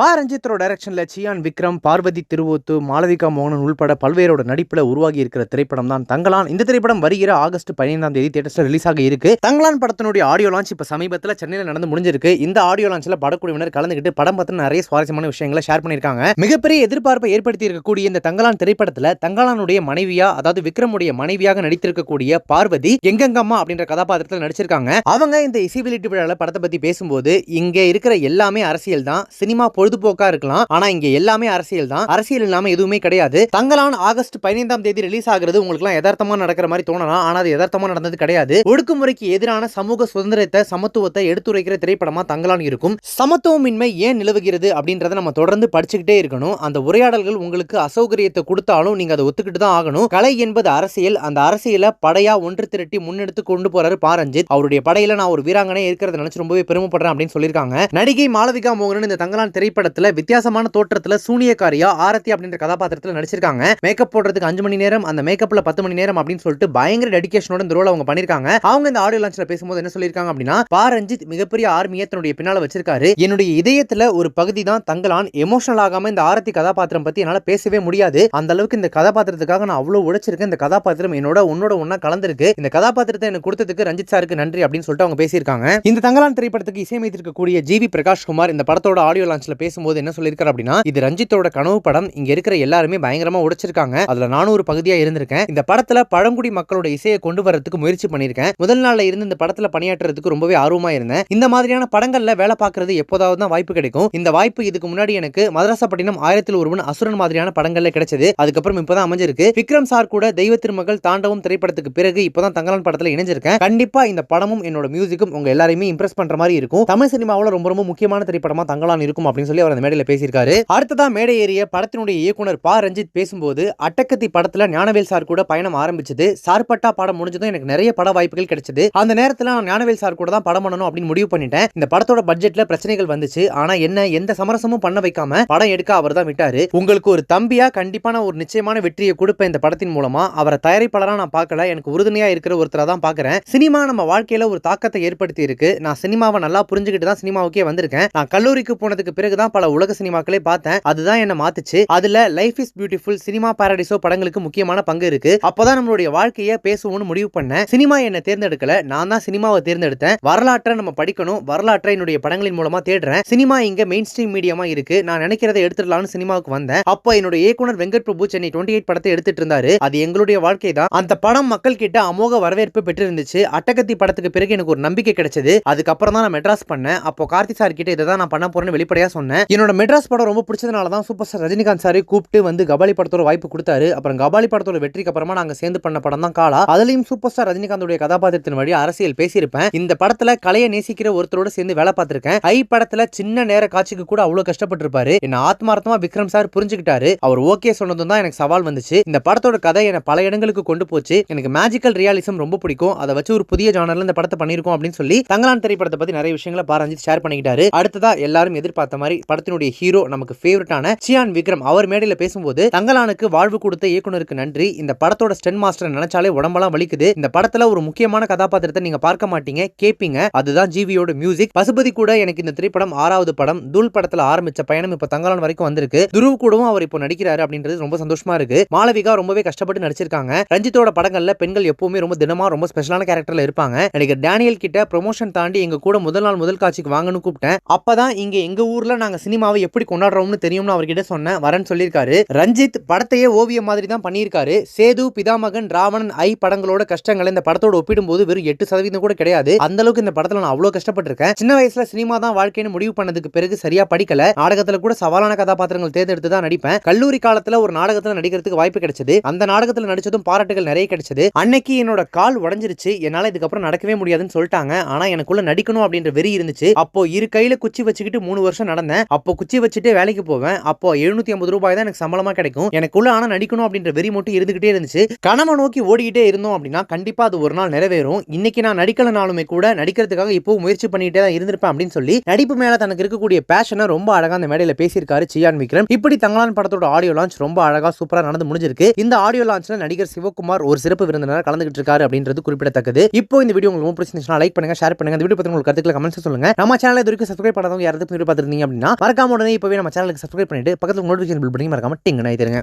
பா ரஞ்சித்தோட டைரக்ஷன்ல சியான் விக்ரம் பார்வதி திருவோத்து மாளவிகா மோகனன் உள்பட பல்வேரோட நடிப்பில் உருவாகி இருக்கிற திரைப்படம் தான் தங்கலான் இந்த திரைப்படம் வருகிற ஆகஸ்ட் பதினைந்தாம் தேதி தியேட்டர்ஸ்ல ரிலீஸ் ஆக இருக்கு. தங்கலான் படத்தினுடைய ஆடியோ லான்ச் இப்ப சமீபத்தில் சென்னையில் நடந்து முடிஞ்சிருக்கு. இந்த ஆடியோ லான்ச்சில் படக்குழுவினர் கலந்துக்கிட்டு படம் பார்த்து நிறைய சுவாரஸ்யமான விஷயங்களை ஷேர் பண்ணியிருக்காங்க. மிகப்பெரிய எதிர்பார்ப்பை ஏற்படுத்தி இருக்கக்கூடிய இந்த தங்கலான் திரைப்படத்துல தங்கலானுடைய மனைவியா அதாவது விக்ரமுடைய மனைவியாக நடித்திருக்கக்கூடிய பார்வதி எங்கெங்கம்மா அப்படின்ற கதாபாத்திரத்தில் நடிச்சிருக்காங்க. அவங்க இந்த இசை வெளியீட்டு விழாவில் படத்தை பத்தி பேசும்போது இங்கே இருக்கிற எல்லாமே அரசியல் தான். சினிமா பொழுதுபோக்கா இருக்கலாம். ஆனா இங்க எல்லாமே அரசியல் தான். அரசியல் இல்லாம எதுவுமே கிடையாது. தங்கலான் ஆகஸ்ட் பதினைந்தாம் தேதி ரிலீஸ் ஆகிறது உங்களுக்கு எல்லாம் யதார்த்தமா நடக்கிற மாதிரி தோணலாம். ஆனா அது யதார்த்தமா நடந்தது கிடையாது. ஒடுக்குமுறைக்கு எதிரான சமூக சுதந்திரத்தை சமத்துவத்தை எடுத்துரைக்கிற திரைப்படமா தங்கலான் இருக்கும். சமத்துவமின்மை ஏன் நிலவுகிறது அப்படின்றத நம்ம தொடர்ந்து படிச்சுக்கிட்டே இருக்கணும். அந்த உரையாடல்கள் உங்களுக்கு அசௌகரியத்தை கொடுத்தாலும் நீங்க அதை ஒத்துக்கிட்டு தான் ஆகணும். கலை என்பது அரசியல். அந்த அரசியலை படையா ஒன்று திரட்டி முன்னெடுத்து கொண்டு போறாரு பாரஞ்சித். அவருடைய படையில நான் ஒரு வீராங்கனை இருக்கிறத நினைச்சு ரொம்பவே பெருமைப்படுறேன் அப்படின்னு சொல்லியிருக்காங்க. நடிகை மாளவிகா மோகனன் இந்த தங்கலான் திரைப்படத்துல வித்தியாசமான தோற்றத்துல சூனியக்காரியா ஆரத்தி அப்படின்ற கதாபாத்திரத்துல நடிச்சிருக்காங்க. மேக்கப் போடுறதுக்கு அஞ்சு மணி நேரம் அந்த மேக்கப்ல பத்து மணி நேரம் அப்படின்னு சொல்லிட்டு பயங்கர டெடிகேஷனோட இந்த ரோல் அவங்க பண்ணிருக்காங்க. அவங்க இந்த ஆடியோ லான்ச்ல பேசும்போது என்ன சொல்லியிருக்காங்க அப்படின்னா பா ரஞ்சித் மிகப்பெரிய ஆர்மியை தன்னுடைய பின்னால வச்சிருக்காரு. என்னுடைய இதயத்துல ஒரு பகுதி தான் தங்கலான். எமோஷனல் ஆகாம இந்த ஆரத்தி கதாபாத்திரம் பத்தி என்னால பேசவே முடியாது. அந்த அளவுக்கு இந்த கதாபாத்திரத்துக்காக நான் அவ்வளவு உழைச்சிருக்கேன். இந்த கதாபாத்திரம் என்னோட உன்னோட ஒன்னா கலந்திருக்கு. இந்த கதாபாத்திரத்தை எனக்கு கொடுத்ததுக்கு ரஞ்சித் சாருக்கு நன்றி அப்படின்னு சொல்லிட்டு அவங்க பேசியிருக்காங்க. இந்த தங்கலான் திரைப்படத்துக்கு இசையமைத்திருக்கக்கூடிய ஜிவி பிரகாஷ் குமார் இந்த படத்தோட ஆடியோ லான்ச்ல பேசும்போது என்ன சொல்லியிருக்காரு அப்படின்னா இது ரஞ்சித்தோட கனவு படம் இங்க இருக்கிற எல்லாருமே பயங்கரமா உடைச்சிருக்காங்க. அதுல நானும் ஒரு பகுதியா இருந்திருக்கேன். இந்த படத்துல பழங்குடி மக்களோட இசையை கொண்டு வரதுக்கு முயற்சி பண்ணியிருக்கேன். முதல் நாள்ல இருந்து இந்த படத்துல பணியாற்றுறதுக்கு ரொம்பவே ஆர்வமா இருந்தேன். இந்த மாதிரியான படங்கள்ல வேலை பார்க்கறது எப்போதாவது தான் வாய்ப்பு கிடைக்கும். இந்த வாய்ப்பு இதுக்கு முன்னாடி எனக்கு மதராசப்பட்டினம் ஆயிரத்தில் ஒருவன் அசுரன் மாதிரியான படங்கள்ல கிடைச்சது. அதுக்கப்புறம் இப்பதான் அமைஞ்சிருக்கு. விக்ரம் சார் கூட தெய்வ திருமகள் தாண்டவம் திரைப்படத்துக்கு பிறகு இப்பதான் தங்கலான் படத்துல இணைஞ்சிருக்கேன். கண்டிப்பா இந்த படமும் என்னோட மியூசிக்கும் உங்க எல்லாரையுமே இம்ப்ரெஸ் பண்ற மாதிரி இருக்கும். தமிழ் சினிமாவில் ரொம்ப ரொம்ப முக்கியமான திரைப்படமா தங்கலான் இருக்கும் அப்படின்னு சொல்லி அவர் அந்த மேடையில் பேசியிருக்காரு. அடுத்ததா மேடை ஏறிய படத்தினுடைய இயக்குனர் பா. ரஞ்சித் பேசும்போது அட்டக்கத்தி படத்துல ஞானவேல் சார் கூட பயணம் ஆரம்பிச்சது. சார்பட்டா படம் முடிஞ்சதும் எனக்கு நிறைய பட வாய்ப்புகள் கிடைச்சது. அந்த நேரத்துல நான் ஞானவேல் சார் கூட தான் படம் பண்ணணும் அப்படின்னு முடிவு பண்ணிட்டேன். இந்த படத்தோட பட்ஜெட்ல பிரச்சனைகள் வந்துச்சு. ஆனா என்ன எந்த சமரசமும் பண்ண வைக்காம படம் எடுக்க அவர் தான் விட்டாரு. உங்களுக்கு ஒரு தம்பியா கண்டிப்பா நான் ஒரு நிச்சயமான வெற்றியை கொடுப்பேன் இந்த படத்தின் மூலமா. அவரை தயாரிப்பாளராக நான் பார்க்கல. எனக்கு உறுதுணையா இருக்கிற ஒருத்தரை தான் பாக்குறேன் சினிமா நம்ம வாழ்க்கையில ஒரு தாக்கத்தை ஏற்படுத்தி இருக்கு நான் சினிமாவை நல்லா புரிஞ்சுக்கிட்டு தான் சினிமாவுக்கே வந்திருக்கேன். நான் கல்லூரிக்கு போனதுக்கு பிறகு தான் பல உலக சினிமாக்களே பார்த்தேன். அதுதான் என்ன மாத்துச்சு. அதுல life is beautiful Cinema Paradiso படங்களுக்கு முக்கியமான பங்கு இருக்கு. அப்பதான் நம்மளுடைய வாழ்க்கையை பேசுவோம்னு முடிவு பண்ணேன். சினிமா என்ன தேர்ந்தெடுக்கல. நான் தான் சினிமாவை தேர்ந்தெடுத்தேன். வரலாற்றை நம்ம படிக்கணும். வரலாற்றை என்னுடைய படங்களின் மூலமா தேடுறேன். சினிமா இங்க மெயின் ஸ்ட்ரீம் மீடியமா இருக்கு. நான் நினைக்கிறத எடுத்துடலாம்னு சினிமாவுக்கு வந்தேன். அப்போ என்னுடைய இயக்குனர் வெங்கட் பிரபு சென்னை டுவெண்ட்டி எயிட் படத்தை எடுத்துட்டு இருந்தாரு அது எங்களுடைய வாழ்க்கை தான். அந்த படம் மக்கள் கிட்ட அமோக வரவேற்பு பெற்றிருந்துச்சு. அட்டகத்தி படத்துக்கு பிறகு எனக்கு ஒரு நம்பிக்கை கிடைச்சது. அதுக்கப்புறம் தான் நான் மெட்ராஸ் பண்ணேன். அப்போ கார்த்தி சார் கிட்ட இதை தான் நான் பண்ண போறேன்னு வெளிப்படையா சொன்னேன். என்னோட மெட்ராஸ் படம் ரொம்ப பிடிச்சதுனால தான் சூப்பர் ஸ்டார் ரஜினிகாந்த் சார் கூப்பிட்டு வந்து கபாலி படத்தோட வாய்ப்பு கொடுத்தாரு. அப்புறம் கபாலி படத்தோட வெற்றிக்கு அப்புறமா நாங்க சேர்ந்து பண்ண படம் தான் காலா. அதுலயும் சூப்பர் ஸ்டார் ரஜினிகாந்தோட கதாபாத்திரத்தின் வழி அரசியல் பேசியிருப்பேன். இந்த படத்துல கலையை நேசிக்கிற ஒருத்தரோட சேர்ந்து வேலை பார்த்திருக்கேன். ஐ படத்துல சின்ன நேர காட்சிக்கு கூட அவ்வளவு கஷ்டப்பட்டிருப்பாரு. என்ன ஆத்மார்த்தமா விக்ரம் சார் புரிஞ்சுக்கிட்டாரு. அவர் ஓகே சொன்னதும் தான் எனக்கு சவால் வந்துச்சு. இந்த படத்தோட கதை என்ன பல இடங்களுக்கு கொண்டு போச்சு. எனக்கு மேஜிக்கல் ரியாலிசம் ரொம்ப பிடிக்கும். அதை வச்சு ஒரு புதிய ஜானர்ல இந்த படத்தை பண்ணிருக்கோம் அப்படின்னு சொல்லி தங்கலான் திரைப்படத்தை பத்தி நிறைய விஷயங்களை பாரஞ்சித் ஷேர் பண்ணிக்கிட்டாரு. அடுத்ததா எல்லாரும் எதிர்பார்த்த மாதிரி படத்தினுடைய ஹீரோ நமக்கு ஃபேவரட்டான சியான் விக்ரம். அவர் மேடையில் பேசும்போது தங்கலானுக்கு வாழ்வு கொடுத்த இயக்குனருக்கு நன்றி. இந்த படத்தோட ஸ்டென் மாஸ்டர் நினைச்சாலே உடம்பெல்லாம் வலிக்குது. இந்த படத்துல ஒரு முக்கியமான கதாபாத்திரத்தை நீங்க பார்க்க மாட்டீங்க. கேப்பீங்க. அதுதான் ஜிவியோட மியூசிக் பசுபதி கூட எனக்கு இந்த திரைப்படம் ஆறாவது படம் தூள் படத்துல ஆரம்பிச்ச பயணம் இப்ப தங்கலான் வரைக்கும் வந்திருக்கு. துருவ் கூடவும் அவர் இப்போ நடிக்கிறாரு அப்படின்றது ரொம்ப சந்தோஷமா இருக்கு. மாளவிகா ரொம்பவே கஷ்டப்பட்டு நடிச்சிருக்காங்க. ரஞ்சித்தோட படங்கள்ல பெண்கள் எப்பவுமே ரொம்ப தினமா ரொம்ப ஸ்பெஷலான கேரக்டர்ல இருப்பாங்க. நடிகர் டேனியல் கிட்ட ப்ரொமோஷன் தாண்டி எங்க கூட முதல் நாள் முதல் காட்சிக்கு வாங்கன்னு கூப்பிட்டேன். அப்பதான் இங்க எங்க ஊர்ல நாங்க சினிமாவை எப்படி கொண்டாடுறோம்னு தெரியும்னு அவர்கிட்ட சொன்னேன். வரேன்னு சொல்லியிருக்காரு. ரஞ்சித் படத்தையே ஓவியம் மாதிரி தான் பண்ணியிருக்காரு. சேது பிதாமகன் ராவணன் ஐ படங்களோட கஷ்டங்களை இந்த படத்தோட ஒப்பிடும்போது வெறும் எட்டு சதவீதம் கூட கிடையாது. அந்த அளவுக்கு இந்த படத்தில் நான் அவ்வளோ கஷ்டப்பட்டிருக்கேன். சின்ன வயசுல சினிமா தான் வாழ்க்கைன்னு முடிவு பண்ணதுக்கு பிறகு சரியா படிக்கல. நாடகத்தில் கூட சவாலான கதாபாத்திரங்கள் தேர்ந்தெடுத்து தான் நடிப்பேன். கல்லூரி காலத்தில் ஒரு நாடகத்தில் நடிக்கிறதுக்கு வாய்ப்பு கிடைச்சது. அந்த நாடகத்தில் நடிச்சதும் பாராட்டுகள் நிறைய கிடைச்சது. அன்னைக்கு என்னோட கால் உடஞ்சிருச்சு. என்னால் இதுக்கப்புறம் நடக்கவே முடியாதுன்னு சொல்லிட்டாங்க. ஆனால் எனக்குள்ள நடிக்கணும் அப்படின்ற வெறி இருந்துச்சு. அப்போ இரு கையில குச்சி வச்சுக்கிட்டு மூணு வருஷம் நடந்தேன். அப்போ குச்சி வச்சுட்டு வேலைக்கு போவேன். அப்போ எழுநூத்தி ஐம்பது ரூபாய் தான் எனக்கு சம்பளமா கிடைக்கும். எனக்குள்ள ஆனா நடிக்கணும் அப்படின்ற வெறி மட்டும் இருந்துகிட்டே இருந்துச்சு. கனவை நோக்கி ஓடிக்கிட்டே இருந்தோம் அப்படின்னா கண்டிப்பா அது ஒரு நாள் நிறைவேறும். இன்னைக்கு நான் நடிக்கலனாலுமே கூட நடிக்கிறதுக்காக இப்போ முயற்சி பண்ணிட்டே தான் இருந்திருப்பேன் அப்படின்னு சொல்லி நடிப்பு மேல தனக்கு இருக்கக்கூடிய பேஷனை ரொம்ப அழகா அந்த மேடையில பேசியிருக்காரு சியான் விக்ரம். இப்படி தங்கலான் படத்தோட ஆடியோ லான்ச் ரொம்ப அழகா சூப்பரா நடந்து முடிஞ்சிருக்கு. இந்த ஆடியோ லான்ச்ல நடிகர் சிவகுமார் ஒரு சிறப்பு விருந்தினர் கலந்துகிட்டு இருக்காரு அப்படின்றது குறிப்பிடத்தக்கது. இப்போ இந்த வீடியோ உங்களுக்கு ரொம்ப பிடிச்சிருந்துச்சுன்னா லைக் பண்ணுங்க ஷேர் பண்ணுங்க. இந்த வீடியோ பத்தி உங்களுக்கு கருத்துக்களை கமெண்ட்ஸ் சொல்லுங்க. நம்ம சேனல் இது வரைக்கும் சப்ஸ்கிரைப் பண்ணாதவங்க யாராவது பார்த்துருந்தீங்க அப்படின்னா அப்படின்னா மறக்காம உடனே இப்போவே நம்ம சேனலுக்கு சப்ஸ்கிரைப் பண்ணிட்டு பக்கத்தில் நோட்டிஃபிகேஷன் பில் பண்ணி மறக்காம டிங்கு ஆயிடுங்க